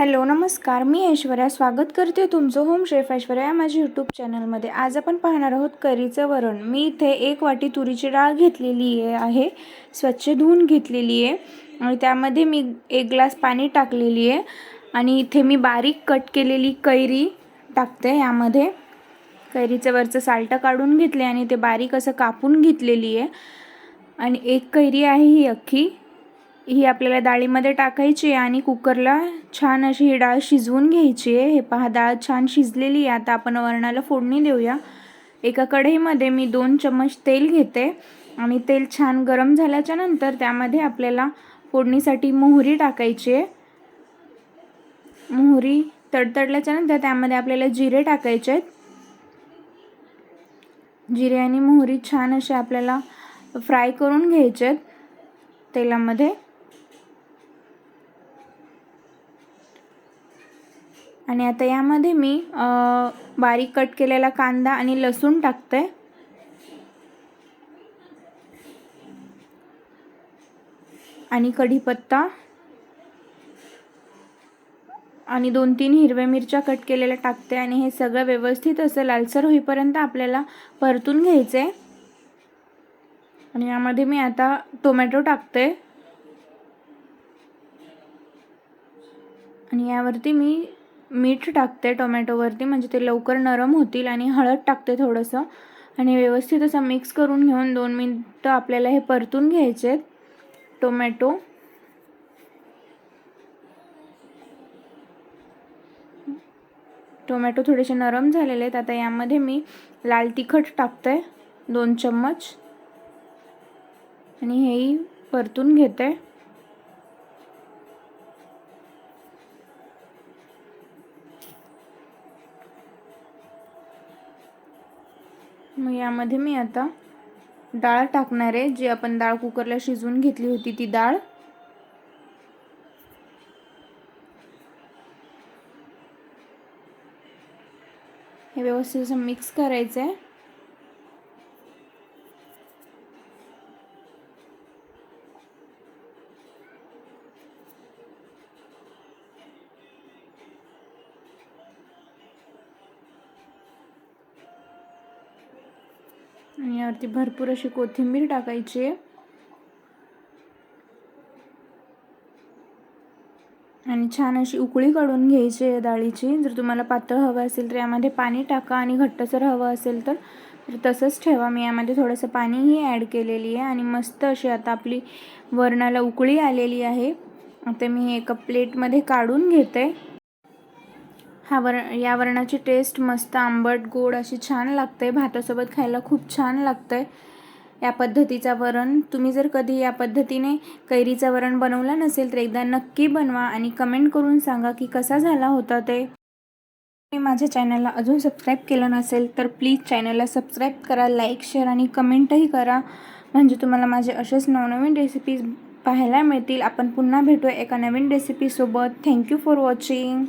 Hello नमस्कार. मी ऐश्वर्या स्वागत करते तुमचं होम शेफ ऐश्वर्या या माझ्या यूट्यूब चॅनलमध्ये आज आपण पाहणार आहोत करीचं वरण. मी इथे एक वाटी तुरीची डाळ घेतलेली आहे आहे. स्वच्छ धुवून घेतलेली आहे. आणि त्यामध्ये मी एक ग्लास पाणी टाकलेली आहे. आणि इथे मी बारीक कट केलेली कैरी टाकते यामध्ये. कैरीचं वरचं साल्टं काढून घेतले आणि ते बारीक असं कापून घेतलेली आहे. आणि एक कैरी आहे ही अख्खी. ही आपल्याला डाळीमध्ये टाकायची आहे आणि कुकरला छान अशी ही डाळ शिजवून घ्यायची आहे. हे पहा डाळ छान शिजलेली आहे. आता आपण वरणाला फोडणी देऊया. एका कढईमध्ये मी दोन चम्मच तेल घेते आणि तेल छान गरम झाल्याच्यानंतर त्यामध्ये आपल्याला फोडणीसाठी मोहरी टाकायची आहे. मोहरी तडतडल्याच्या नंतर त्यामध्ये आपल्याला जिरे टाकायचे आहेत. जिरे आणि मोहरी छान असे आपल्याला फ्राय करून घ्यायचे आहेत तेलामध्ये. आणि आता यामध्ये मी बारीक कट केलेला कांदा आणि लसूण टाकते. आणि कढीपत्ता. आणि दोन तीन हिरव्या मिरच्या कट केलेल्या टाकते आणि हे सगळं व्यवस्थित असं लालसर होईपर्यंत आपल्याला परतून घ्यायचं. आहे आणि यामध्ये मी आता टोमॅटो टाकते. आणि यावरती मी मीठ टाकते टोमॅटोवरती म्हणजे ते लवकर नरम होतील आणि हळद टाकते थोडंसं. आणि व्यवस्थित असं मिक्स करून घेऊन दोन मिनटं आपल्याला हे परतून घ्यायचे टोमॅटो. टोमॅटो थोडेसे नरम झालेले आहेत आता यामध्ये मी लाल तिखट टाकते दोन चम्मच. आणि हेही परतून घेते. मग यामध्ये मी आता डाळ टाकणार आहे जी आपण डाळ कुकरला शिजवून घेतली होती ती डाळ. हे व्यवस्थित असं मिक्स करायचं आहे आणि यावरती भरपूर अशी कोथिंबीर टाकायची. आहे आणि छान अशी उकळी काढून घ्यायची आहे डाळीची. जर तुम्हाला पातळ हवं असेल तर यामध्ये पाणी टाका आणि घट्टसर हवं असेल तर तसंच ठेवा. मी यामध्ये थोडंसं पाणीही ॲड केलेली आहे आणि मस्त अशी आता आपली वरणाला उकळी आलेली आहे. आता मी एका प्लेटमध्ये काढून घेते. हा वर या वरणाची टेस्ट मस्त आंबट गोड अशी छान लागते. भातासोबत खायला खूप छान लागतं. या पद्धतीचा वरण तुम्ही जर कधी या पद्धतीने कैरीचं वरण बनवलं नसेल तर एकदा नक्की बनवा आणि कमेंट करून सांगा की कसा झाला होता ते. मी माझ्या चॅनलला अजून सबस्क्राईब केलं नसेल तर प्लीज चॅनलला सबस्क्राईब करा लाईक शेअर आणि कमेंटही करा. म्हणजे तुम्हाला माझे असेच नवनवीन रेसिपीज पाहायला मिळतील. आपण पुन्हा भेटूया एका नवीन रेसिपीसोबत थँक्यू फॉर वॉचिंग